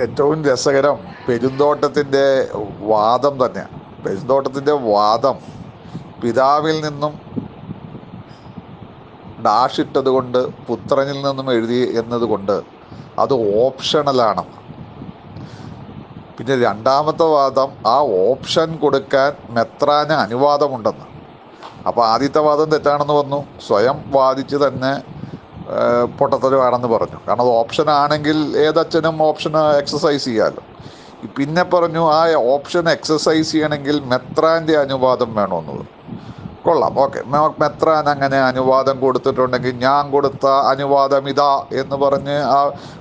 ഏറ്റവും രസകരം പെരുന്തോട്ടത്തിന്റെ വാദം തന്നെ പെരുന്തോട്ടത്തിന്റെ വാദം പിതാവിൽ നിന്നും ഡാഷ് ഇട്ടതുകൊണ്ട് പുത്രനിൽ നിന്നും എഴുതി എന്നതുകൊണ്ട് അത് ഓപ്ഷണലാണ്. പിന്നെ രണ്ടാമത്തെ വാദം ആ ഓപ്ഷൻ കൊടുക്കാൻ മെത്രാന് അനുവാദമുണ്ടെന്ന്. അപ്പോൾ ആദ്യത്തെ വാദം തെറ്റാണെന്ന് വന്നു. സ്വയം വാദിച്ച് തന്നെ പൊട്ടത്തരമാണെന്ന് പറഞ്ഞു. കാരണം അത് ഓപ്ഷൻ ആണെങ്കിൽ ഏതച്ഛനും ഓപ്ഷൻ എക്സസൈസ് ചെയ്യാമല്ലോ പിന്നെ പറഞ്ഞു ആ ഓപ്ഷൻ എക്സസൈസ് ചെയ്യണമെങ്കിൽ മെത്രാന്റെ അനുവാദം വേണമെന്നുള്ളത് കൊള്ളാം. ഓക്കെ. മെത്രാൻ അങ്ങനെ അനുവാദം കൊടുത്തിട്ടുണ്ടെങ്കിൽ ഞാൻ കൊടുത്ത അനുവാദം ഇതാ എന്ന് പറഞ്ഞ് ആ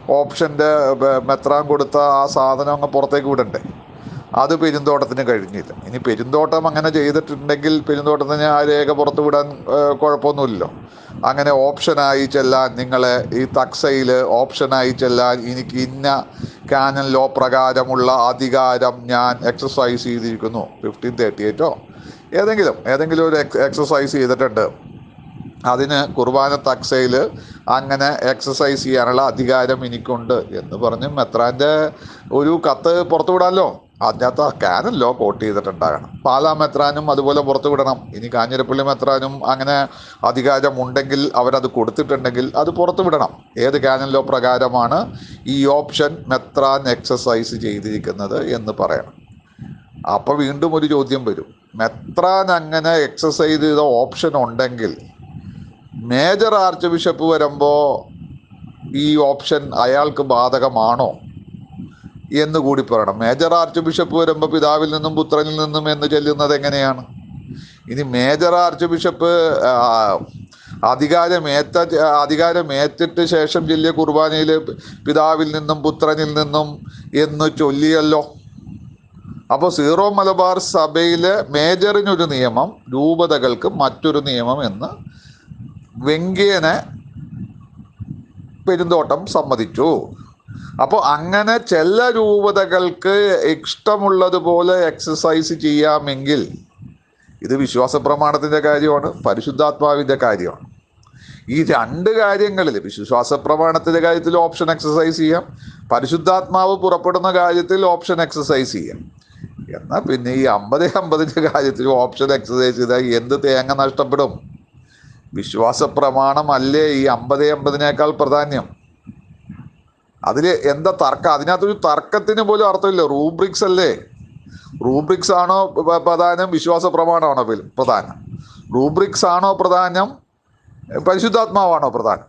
ഓപ്ഷന്റെ മെത്രാൻ കൊടുത്ത ആ സാധനം അങ്ങ് പുറത്തേക്ക് വിടണ്ടേ. അത് പെരുന്തോട്ടത്തിന് കഴിഞ്ഞില്ല. ഇനി പെരുന്തോട്ടം അങ്ങനെ ചെയ്തിട്ടുണ്ടെങ്കിൽ പെരുന്തോട്ടത്തിന് ആ രേഖ പുറത്തു വിടാൻ കുഴപ്പമൊന്നുമില്ലല്ലോ. അങ്ങനെ ഓപ്ഷനായി ചെല്ലാൻ നിങ്ങളെ ഈ തക്സയിൽ ഓപ്ഷനായി ചെല്ലാൻ എനിക്ക് ഇന്ന കാനൻ ലോ പ്രകാരമുള്ള അധികാരം ഞാൻ എക്സസൈസ് ചെയ്തിരിക്കുന്നു. ഫിഫ്റ്റീൻ തേർട്ടി എയ്റ്റോ ഏതെങ്കിലും ഏതെങ്കിലും ഒരു എക്സ് എക്സസൈസ് ചെയ്തിട്ടുണ്ട്. അതിന് കുർബാന തക്സയിൽ അങ്ങനെ എക്സസൈസ് ചെയ്യാനുള്ള അധികാരം എനിക്കുണ്ട് എന്ന് പറഞ്ഞ് മെത്രാന്റെ ഒരു കത്ത് പുറത്തു വിടാമല്ലോ അതിനകത്ത് ആ കാനല്ലോ കോട്ട് ചെയ്തിട്ടുണ്ടാകണം. പാലാ മെത്രാനും അതുപോലെ പുറത്തു വിടണം ഇനി കാഞ്ഞിരപ്പള്ളി മെത്രാനും അങ്ങനെ അധികാരമുണ്ടെങ്കിൽ അവരത് കൊടുത്തിട്ടുണ്ടെങ്കിൽ അത് പുറത്തു വിടണം ഏത് ലോ പ്രകാരമാണ് ഈ ഓപ്ഷൻ മെത്രാൻ എക്സസൈസ് ചെയ്തിരിക്കുന്നത് എന്ന് പറയണം. അപ്പോൾ വീണ്ടും ഒരു ചോദ്യം വരും. മെത്രാൻ അങ്ങനെ എക്സസൈസ് ചെയ്ത ഓപ്ഷൻ ഉണ്ടെങ്കിൽ മേജർ ആർച്ച് ബിഷപ്പ് വരുമ്പോൾ ഈ ഓപ്ഷൻ അയാൾക്ക് ബാധകമാണോ? എന്ന് കൂടി പറയണം. മേജർ ആർച്ച് ബിഷപ്പ് വരുമ്പോൾ പിതാവിൽ നിന്നും പുത്രനിൽ നിന്നും എന്ന് ചെല്ലുന്നത് എങ്ങനെയാണ്? ഇനി മേജർ ആർച്ച് ബിഷപ്പ് അധികാരമേറ്റ അധികാരമേറ്റിട്ട് ശേഷം ചെല്ലിയ കുർബാനയിൽ പിതാവിൽ നിന്നും പുത്രനിൽ നിന്നും എന്ന് ചൊല്ലിയല്ലോ. അപ്പോൾ സീറോ മലബാർ സഭയിലെ മേജറിനൊരു നിയമം രൂപതകൾക്ക് മറ്റൊരു നിയമം എന്ന് വെങ്കേനെ പെരുന്തോട്ടം സമ്മതിച്ചു. അപ്പോൾ അങ്ങനെ ചില രൂപതകൾക്ക് ഇഷ്ടമുള്ളതുപോലെ എക്സസൈസ് ചെയ്യാമെങ്കിൽ ഇത് വിശ്വാസ പ്രമാണത്തിന്റെ കാര്യമാണ് പരിശുദ്ധാത്മാവിന്റെ കാര്യമാണ്. ഈ രണ്ട് കാര്യങ്ങളിൽ വിശ്വാസ പ്രമാണത്തിന്റെ കാര്യത്തിൽ ഓപ്ഷൻ എക്സസൈസ് ചെയ്യാം പരിശുദ്ധാത്മാവ് പുറപ്പെടുന്ന കാര്യത്തിൽ ഓപ്ഷൻ എക്സസൈസ് ചെയ്യാം. എന്നാൽ പിന്നെ ഈ അമ്പത് അമ്പതിന്റെ കാര്യത്തിൽ ഓപ്ഷൻ എക്സസൈസ് ചെയ്താൽ എന്ത് തേങ്ങ നഷ്ടപ്പെടും? വിശ്വാസ പ്രമാണമല്ലേ ഈ അമ്പത് അമ്പതിനേക്കാൾ പ്രാധാന്യം? അതിൽ എന്താ തർക്കം? അതിനകത്തൊരു തർക്കത്തിന് പോലും അർത്ഥമില്ല. റൂബ്രിക്സ് അല്ലേ? റൂബ്രിക്സ് ആണോ പ്രധാനം? വിശ്വാസ പ്രമാണമാണോ പ്രധാനം? റൂബ്രിക്സ് ആണോ പ്രധാനം? പരിശുദ്ധാത്മാവാണോ പ്രധാനം?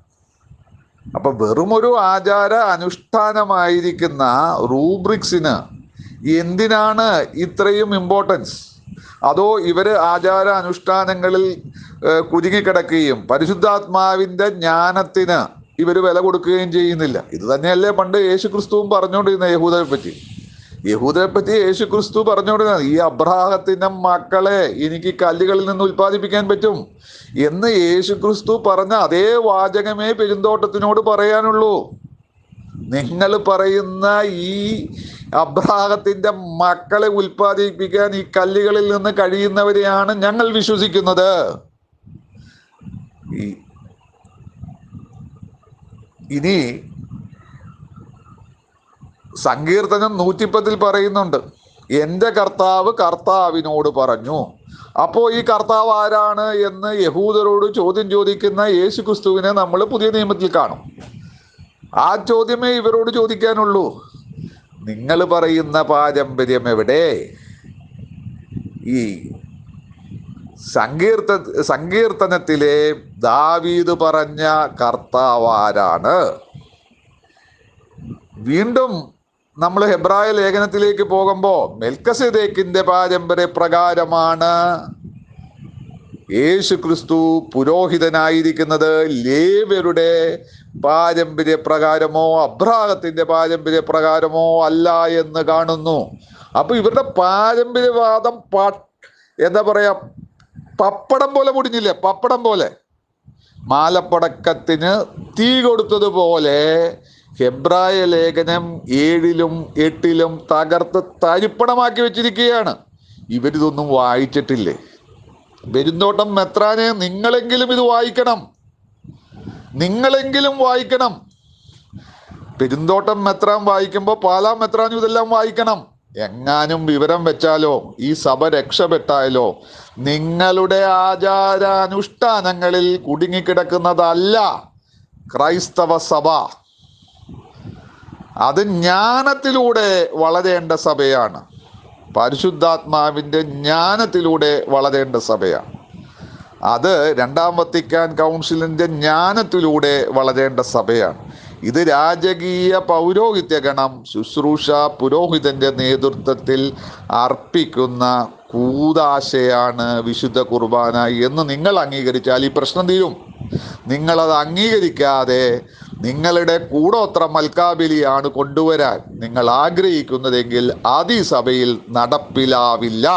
അപ്പൊ വെറും ഒരു ആചാര അനുഷ്ഠാനമായിരിക്കുന്ന റൂബ്രിക്സിന് എന്തിനാണ് ഇത്രയും ഇമ്പോർട്ടൻസ് അതോ ഇവർ ആചാര അനുഷ്ഠാനങ്ങളിൽ കുരുങ്ങിക്കിടക്കുകയും പരിശുദ്ധാത്മാവിന്റെ ജ്ഞാനത്തിന് ഇവർ വില കൊടുക്കുകയും ചെയ്യുന്നില്ല. ഇത് തന്നെയല്ലേ പണ്ട് യേശു ക്രിസ്തുവും പറഞ്ഞുകൊണ്ടിരുന്ന യഹൂദരെ പറ്റി. യഹൂദരെ പറ്റി യേശു ക്രിസ്തു പറഞ്ഞുകൊണ്ടിരുന്നത് ഈ അബ്രാഹത്തിന്റെ മക്കളെ എനിക്ക് കല്ലുകളിൽ നിന്ന് ഉൽപ്പാദിപ്പിക്കാൻ പറ്റും എന്ന് യേശു ക്രിസ്തു പറഞ്ഞ അതേ വാചകമേ പെരുന്തോട്ടത്തിനോട് പറയാനുള്ളൂ. നിങ്ങൾ പറയുന്ന ഈ അബ്രാഹത്തിന്റെ മക്കളെ ഉൽപ്പാദിപ്പിക്കാൻ ഈ കല്ലുകളിൽ നിന്ന് കഴിയുന്നവരെയാണ് ഞങ്ങൾ വിശ്വസിക്കുന്നത്. ഈ ഇനി സങ്കീർത്തനം നൂറ്റിപ്പത്തിൽ പറയുന്നുണ്ട് എന്റെ കർത്താവ് കർത്താവിനോട് പറഞ്ഞു. അപ്പോൾ ഈ കർത്താവ് ആരാണ് എന്ന് യഹൂദരോട് ചോദ്യം ചോദിക്കുന്ന യേശു ക്രിസ്തുവിനെ നമ്മൾ പുതിയ നിയമത്തിൽ കാണും. ആ ചോദ്യമേ ഇവരോട് ചോദിക്കാനുള്ളൂ. നിങ്ങൾ പറയുന്ന പാരമ്പര്യം എവിടെ? ഈ സങ്കീർത്ത സങ്കീർത്തനത്തിലെ ദാവീദ് പറഞ്ഞ കർത്താവാരാണ് വീണ്ടും നമ്മൾ ഹെബ്രായ ലേഖനത്തിലേക്ക് പോകുമ്പോൾ മെൽക്കസിദേക്കിന്റെ പാരമ്പര്യ പ്രകാരമാണ് യേശു ക്രിസ്തു പുരോഹിതനായിരിക്കുന്നത്. ലേവ്യരുടെ പാരമ്പര്യ പ്രകാരമോ അബ്രാഹത്തിന്റെ പാരമ്പര്യ പ്രകാരമോ അല്ല എന്ന് കാണുന്നു. അപ്പൊ ഇവരുടെ പാരമ്പര്യവാദം എന്താ പറയാ പപ്പടം പോലെ പൊടിഞ്ഞില്ലേ? പപ്പടം പോലെ. മാലപ്പടക്കത്തിന് തീ കൊടുത്തതുപോലെ ഹെബ്രായ ലേഖനം ഏഴിലും എട്ടിലും തകർത്ത് തരിപ്പണമാക്കി വെച്ചിരിക്കുകയാണ്. ഇവരിതൊന്നും വായിച്ചിട്ടില്ലേ? പെരുന്തോട്ടം മെത്രാനെ നിങ്ങളെങ്കിലും ഇത് വായിക്കണം. നിങ്ങളെങ്കിലും വായിക്കണം. പെരുന്തോട്ടം മെത്രാൻ വായിക്കുമ്പോൾ പാലാ മെത്രാനും ഇതെല്ലാം വായിക്കണം. എങ്ങാനും വിവരം വെച്ചാലോ ഈ സഭ രക്ഷപ്പെട്ടാലോ നിങ്ങളുടെ ആചാരാനുഷ്ഠാനങ്ങളിൽ കുടുങ്ങിക്കിടക്കുന്നതല്ല ക്രൈസ്തവ സഭ. അത് ജ്ഞാനത്തിലൂടെ വളരേണ്ട സഭയാണ്. പരിശുദ്ധാത്മാവിന്റെ ജ്ഞാനത്തിലൂടെ വളരേണ്ട സഭയാണ്. അത് രണ്ടാം വത്തിക്കാൻ കൗൺസിലിന്റെ ജ്ഞാനത്തിലൂടെ വളരേണ്ട സഭയാണ്. ഇത് രാജകീയ പൗരോഹിത്യ ഗണം ശുശ്രൂഷ പുരോഹിതന്റെ നേതൃത്വത്തിൽ അർപ്പിക്കുന്ന കൂതാശയാണ് വിശുദ്ധ കുർബാന എന്ന് നിങ്ങൾ അംഗീകരിച്ചാൽ ഈ പ്രശ്നം തീരും. നിങ്ങളത് അംഗീകരിക്കാതെ നിങ്ങളുടെ കൂടോത്ര മൽക്കാബിലിയാണ് കൊണ്ടുവരാൻ നിങ്ങൾ ആഗ്രഹിക്കുന്നതെങ്കിൽ അതിസഭയിൽ നടപ്പിലാവില്ല.